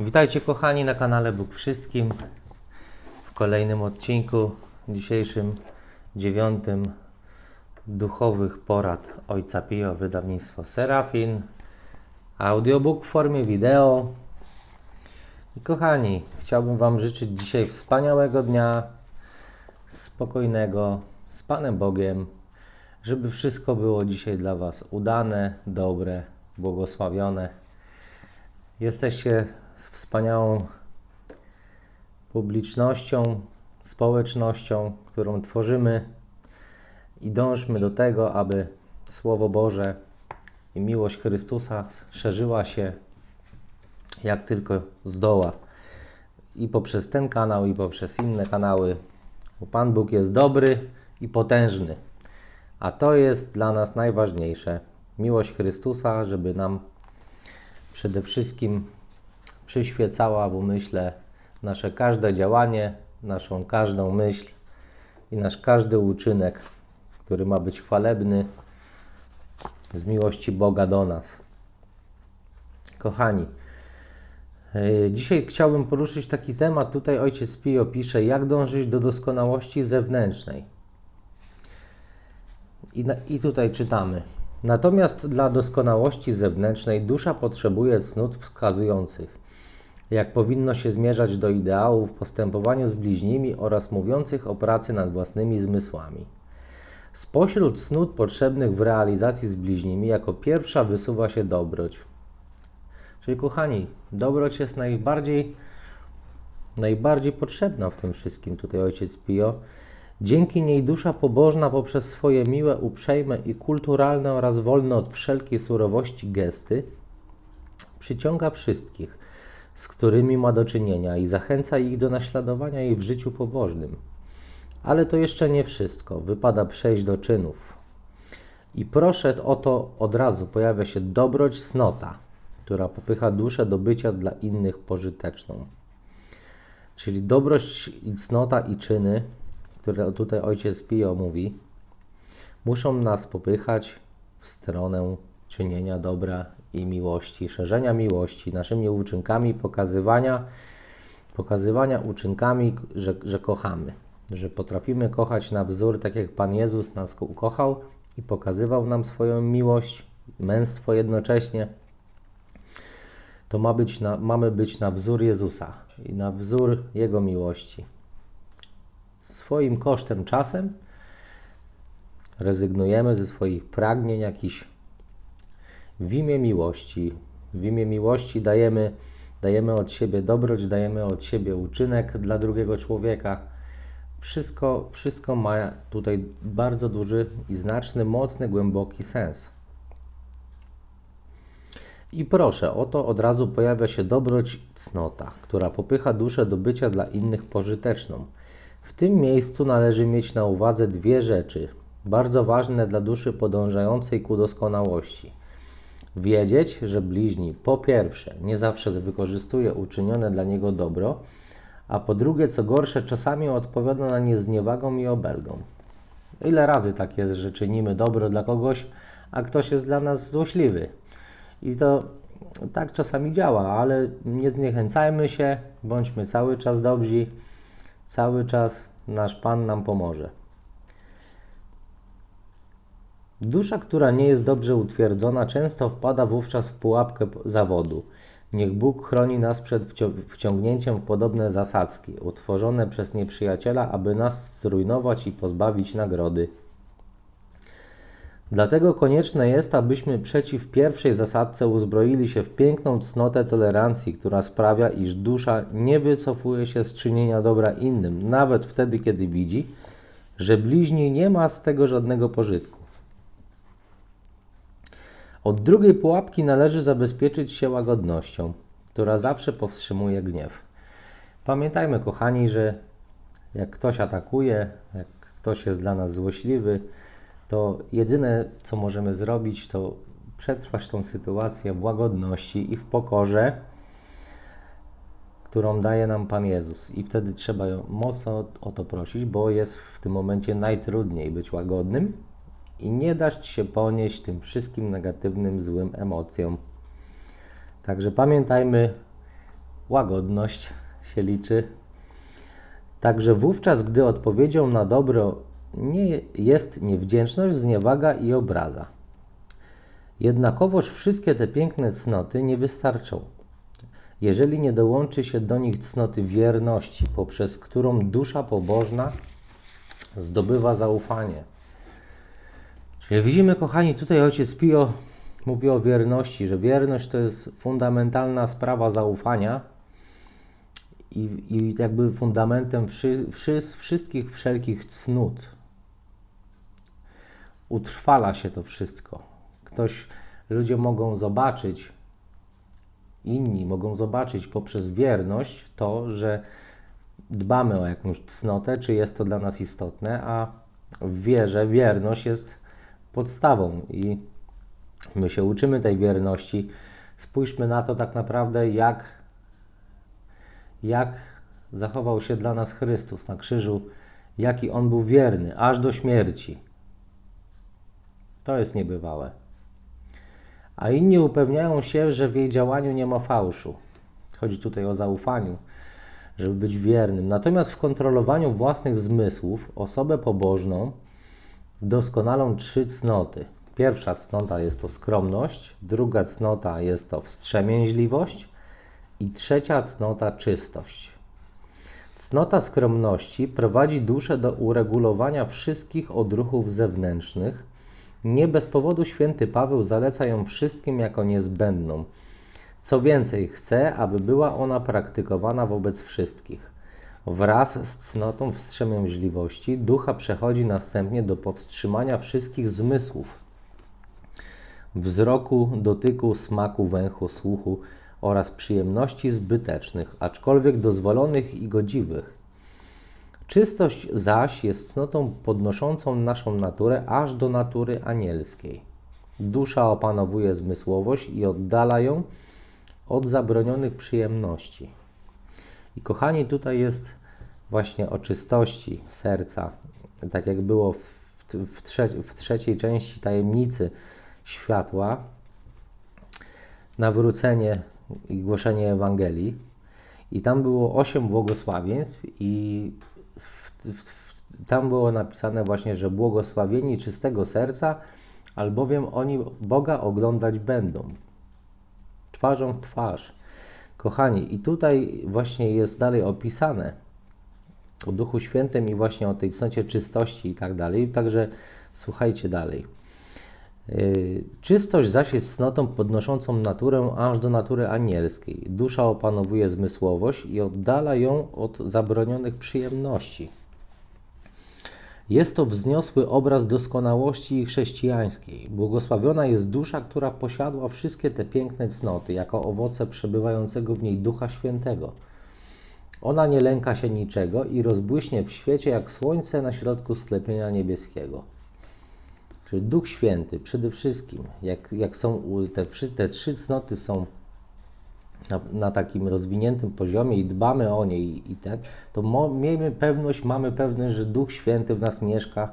Witajcie kochani na kanale Bóg Wszystkim w kolejnym odcinku, dzisiejszym dziewiątym duchowych porad Ojca Pio, wydawnictwo Serafin, audiobook w formie wideo. I kochani, chciałbym Wam życzyć dzisiaj wspaniałego dnia, spokojnego, z Panem Bogiem, żeby wszystko było dzisiaj dla Was udane, dobre, błogosławione. Jesteście z wspaniałą publicznością, społecznością, którą tworzymy i dążmy do tego, aby Słowo Boże i miłość Chrystusa szerzyła się jak tylko zdoła. I poprzez ten kanał, i poprzez inne kanały. Bo Pan Bóg jest dobry i potężny. A to jest dla nas najważniejsze. Miłość Chrystusa, żeby nam przede wszystkim przyświecała w umyśle nasze każde działanie, naszą każdą myśl i nasz każdy uczynek, który ma być chwalebny z miłości Boga do nas. Kochani, yy, dzisiaj chciałbym poruszyć taki temat. Tutaj ojciec Pio pisze, jak dążyć do doskonałości zewnętrznej. I, na, I tutaj czytamy. Natomiast dla doskonałości zewnętrznej dusza potrzebuje cnót wskazujących, jak powinno się zmierzać do ideału w postępowaniu z bliźnimi oraz mówiących o pracy nad własnymi zmysłami. Spośród cnót potrzebnych w realizacji z bliźnimi jako pierwsza wysuwa się dobroć. Czyli kochani, dobroć jest najbardziej, najbardziej potrzebna w tym wszystkim. Tutaj ojciec Pio. Dzięki niej dusza pobożna poprzez swoje miłe, uprzejme i kulturalne oraz wolne od wszelkiej surowości gesty przyciąga wszystkich, z którymi ma do czynienia i zachęca ich do naśladowania jej w życiu pobożnym. Ale to jeszcze nie wszystko. Wypada przejść do czynów. I proszę o to od razu pojawia się dobroć snota, która popycha duszę do bycia dla innych pożyteczną. Czyli dobroć i cnota i czyny które tutaj ojciec Pio mówi, muszą nas popychać w stronę czynienia dobra i miłości, szerzenia miłości, naszymi uczynkami, pokazywania, pokazywania uczynkami, że, że kochamy, że potrafimy kochać na wzór, tak jak Pan Jezus nas ukochał i pokazywał nam swoją miłość, męstwo jednocześnie. To ma być na, mamy być na wzór Jezusa i na wzór Jego miłości swoim kosztem czasem rezygnujemy ze swoich pragnień jakichś w imię miłości. W imię miłości dajemy, dajemy od siebie dobroć, dajemy od siebie uczynek dla drugiego człowieka. Wszystko, wszystko ma tutaj bardzo duży i znaczny, mocny, głęboki sens. I proszę, oto od razu pojawia się dobroć cnota, która popycha duszę do bycia dla innych pożyteczną. W tym miejscu należy mieć na uwadze dwie rzeczy, bardzo ważne dla duszy podążającej ku doskonałości. Wiedzieć, że bliźni po pierwsze nie zawsze wykorzystuje uczynione dla niego dobro, a po drugie, co gorsze, czasami odpowiada na nie zniewagą i obelgą. Ile razy tak jest, że czynimy dobro dla kogoś, a ktoś jest dla nas złośliwy. I to tak czasami działa, ale nie zniechęcajmy się, bądźmy cały czas dobrzy Cały czas nasz Pan nam pomoże. Dusza, która nie jest dobrze utwierdzona, często wpada wówczas w pułapkę zawodu. Niech Bóg chroni nas przed wciągnięciem w podobne zasadzki, utworzone przez nieprzyjaciela, aby nas zrujnować i pozbawić nagrody. Dlatego konieczne jest, abyśmy przeciw pierwszej zasadce uzbroili się w piękną cnotę tolerancji, która sprawia, iż dusza nie wycofuje się z czynienia dobra innym, nawet wtedy, kiedy widzi, że bliźni nie ma z tego żadnego pożytku. Od drugiej pułapki należy zabezpieczyć się łagodnością, która zawsze powstrzymuje gniew. Pamiętajmy, kochani, że jak ktoś atakuje, jak ktoś jest dla nas złośliwy, to jedyne, co możemy zrobić, to przetrwać tą sytuację w łagodności i w pokorze, którą daje nam Pan Jezus. I wtedy trzeba ją mocno o to prosić, bo jest w tym momencie najtrudniej być łagodnym i nie dać się ponieść tym wszystkim negatywnym, złym emocjom. Także pamiętajmy, łagodność się liczy. Także wówczas, gdy odpowiedzią na dobro nie jest niewdzięczność, zniewaga i obraza. Jednakowoż wszystkie te piękne cnoty nie wystarczą, jeżeli nie dołączy się do nich cnoty wierności, poprzez którą dusza pobożna zdobywa zaufanie. Czyli widzimy, kochani, tutaj ojciec Pio mówi o wierności, że wierność to jest fundamentalna sprawa zaufania i, i jakby fundamentem wszy, wszy, wszystkich wszelkich cnót. Utrwala się to wszystko. Ktoś, ludzie mogą zobaczyć, inni mogą zobaczyć poprzez wierność to, że dbamy o jakąś cnotę, czy jest to dla nas istotne, a w wierze wierność jest podstawą i my się uczymy tej wierności. Spójrzmy na to tak naprawdę, jak, jak zachował się dla nas Chrystus na krzyżu, jaki On był wierny, aż do śmierci. To jest niebywałe. A inni upewniają się, że w jej działaniu nie ma fałszu. Chodzi tutaj o zaufaniu, żeby być wiernym. Natomiast w kontrolowaniu własnych zmysłów osobę pobożną doskonalą trzy cnoty. Pierwsza cnota jest to skromność, druga cnota jest to wstrzemięźliwość i trzecia cnota czystość. Cnota skromności prowadzi duszę do uregulowania wszystkich odruchów zewnętrznych. Nie bez powodu święty Paweł zaleca ją wszystkim jako niezbędną. Co więcej, chce, aby była ona praktykowana wobec wszystkich. Wraz z cnotą wstrzemięźliwości ducha przechodzi następnie do powstrzymania wszystkich zmysłów wzroku, dotyku, smaku, węchu, słuchu oraz przyjemności zbytecznych, aczkolwiek dozwolonych i godziwych. Czystość zaś jest cnotą podnoszącą naszą naturę aż do natury anielskiej. Dusza opanowuje zmysłowość i oddala ją od zabronionych przyjemności. I kochani, tutaj jest właśnie o czystości serca, tak jak było w, w, w trzeciej części tajemnicy światła, nawrócenie i głoszenie Ewangelii. I tam było osiem błogosławieństw i w, w, tam było napisane właśnie, że błogosławieni czystego serca, albowiem oni Boga oglądać będą. Twarzą w twarz. Kochani, i tutaj właśnie jest dalej opisane o Duchu Świętym i właśnie o tej cnocie czystości i tak dalej. Także słuchajcie dalej. Yy, czystość zaś jest cnotą podnoszącą naturę aż do natury anielskiej. Dusza opanowuje zmysłowość i oddala ją od zabronionych przyjemności. Jest to wzniosły obraz doskonałości chrześcijańskiej. Błogosławiona jest dusza, która posiadła wszystkie te piękne cnoty, jako owoce przebywającego w niej Ducha Świętego. Ona nie lęka się niczego i rozbłyśnie w świecie jak słońce na środku sklepienia niebieskiego. Czyli Duch Święty przede wszystkim, jak, jak są te, te trzy cnoty są na, na, takim rozwiniętym poziomie i dbamy o nie i, i ten, to mo, miejmy pewność, mamy pewność, że Duch Święty w nas mieszka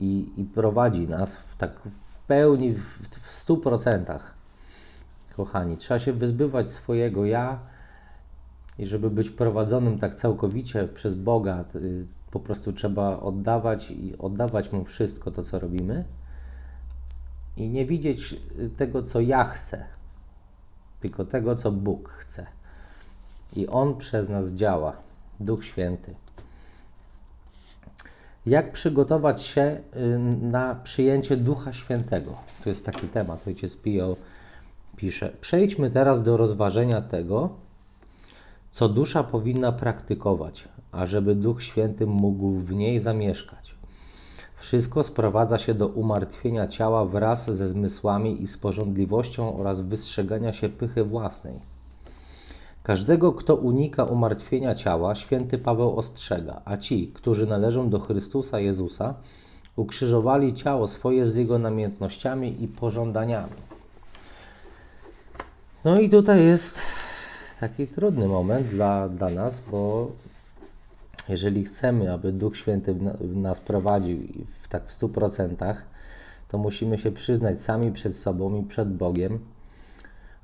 i, i prowadzi nas w, tak w pełni, w, w stu procentach. Kochani, trzeba się wyzbywać swojego ja i żeby być prowadzonym tak całkowicie przez Boga, po prostu trzeba oddawać i oddawać Mu wszystko to, co robimy i nie widzieć tego, co ja chcę, tylko tego, co Bóg chce. I On przez nas działa, Duch Święty. Jak przygotować się y, na przyjęcie Ducha Świętego? To jest taki temat, ojciec Pio pisze. Przejdźmy teraz do rozważenia tego, co dusza powinna praktykować, ażeby Duch Święty mógł w niej zamieszkać. Wszystko sprowadza się do umartwienia ciała wraz ze zmysłami i z porządliwością oraz wystrzegania się pychy własnej. Każdego, kto unika umartwienia ciała, święty Paweł ostrzega, a ci, którzy należą do Chrystusa Jezusa, ukrzyżowali ciało swoje z jego namiętnościami i pożądaniami. No i tutaj jest taki trudny moment dla, dla nas, bo jeżeli chcemy, aby Duch Święty nas prowadził w tak w stu procentach, to musimy się przyznać sami przed sobą i przed Bogiem,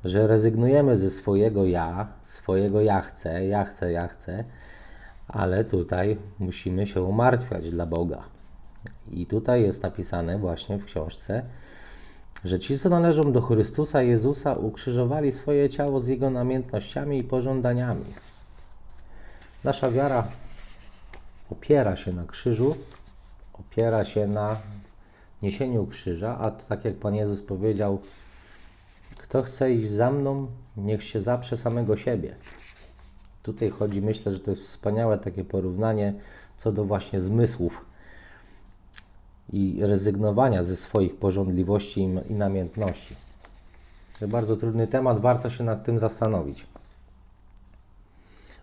że rezygnujemy ze swojego ja, swojego ja chcę, ja chcę, ja chcę, ale tutaj musimy się umartwiać dla Boga. I tutaj jest napisane właśnie w książce, że ci, co należą do Chrystusa Jezusa, ukrzyżowali swoje ciało z Jego namiętnościami i pożądaniami. Nasza wiara opiera się na krzyżu, opiera się na niesieniu krzyża, a tak jak Pan Jezus powiedział, kto chce iść za mną, niech się zaprze samego siebie. Tutaj chodzi, myślę, że to jest wspaniałe takie porównanie co do właśnie zmysłów i rezygnowania ze swoich porządliwości i- namiętności. To bardzo trudny temat, warto się nad tym zastanowić.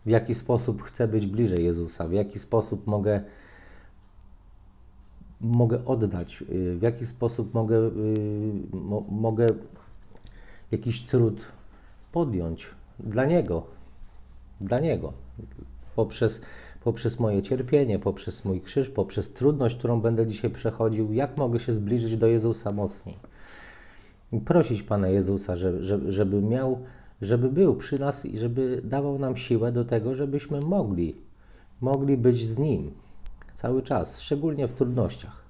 W jaki sposób chcę być bliżej Jezusa, w jaki sposób mogę, mogę oddać, y, w jaki sposób mogę, y, mo, mogę jakiś trud podjąć dla Niego, dla Niego, poprzez, poprzez moje cierpienie, poprzez mój krzyż, poprzez trudność, którą będę dzisiaj przechodził, jak mogę się zbliżyć do Jezusa mocniej. I prosić Pana Jezusa, żeby, żeby, żeby miał, żeby był przy nas i żeby dawał nam siłę do tego, żebyśmy mogli, mogli być z Nim cały czas, szczególnie w trudnościach.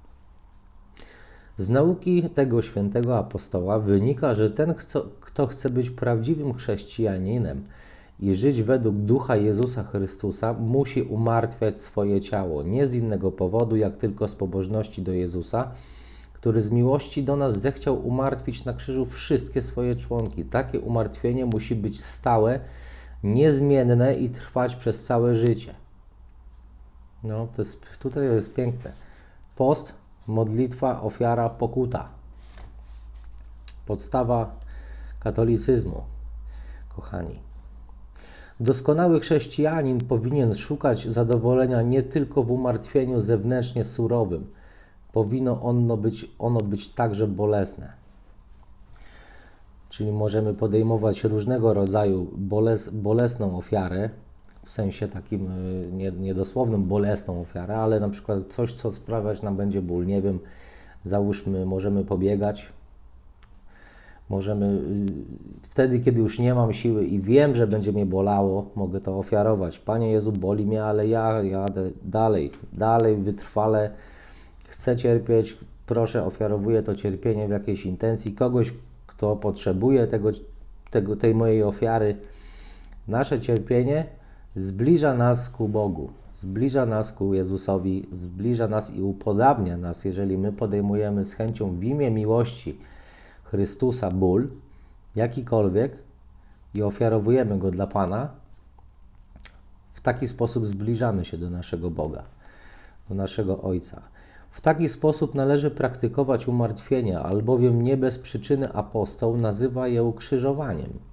Z nauki tego świętego apostoła wynika, że ten, kto, chce być prawdziwym chrześcijaninem i żyć według ducha Jezusa Chrystusa, musi umartwiać swoje ciało, nie z innego powodu, jak tylko z pobożności do Jezusa, który z miłości do nas zechciał umartwić na krzyżu wszystkie swoje członki. Takie umartwienie musi być stałe, niezmienne i trwać przez całe życie. No, to jest, tutaj jest piękne. Post, modlitwa, ofiara, pokuta. Podstawa katolicyzmu, kochani. Doskonały chrześcijanin powinien szukać zadowolenia nie tylko w umartwieniu zewnętrznie surowym. Powinno ono być, ono być także bolesne. Czyli możemy podejmować różnego rodzaju boles, bolesną ofiarę, w sensie takim y, nie, niedosłownym bolesną ofiarę, ale na przykład coś, co sprawiać nam będzie ból. Nie wiem, załóżmy, możemy pobiegać, możemy y, wtedy, kiedy już nie mam siły i wiem, że będzie mnie bolało, mogę to ofiarować. Panie Jezu, boli mnie, ale ja jadę dalej, dalej, wytrwale, chcę cierpieć, proszę, ofiarowuję to cierpienie w jakiejś intencji kogoś, kto potrzebuje tego, tego, tej mojej ofiary. Nasze cierpienie zbliża nas ku Bogu, zbliża nas ku Jezusowi, zbliża nas i upodabnia nas, jeżeli my podejmujemy z chęcią w imię miłości Chrystusa ból, jakikolwiek, i ofiarowujemy go dla Pana, w taki sposób zbliżamy się do naszego Boga, do naszego Ojca. W taki sposób należy praktykować umartwienia, albowiem nie bez przyczyny apostoł nazywa je ukrzyżowaniem.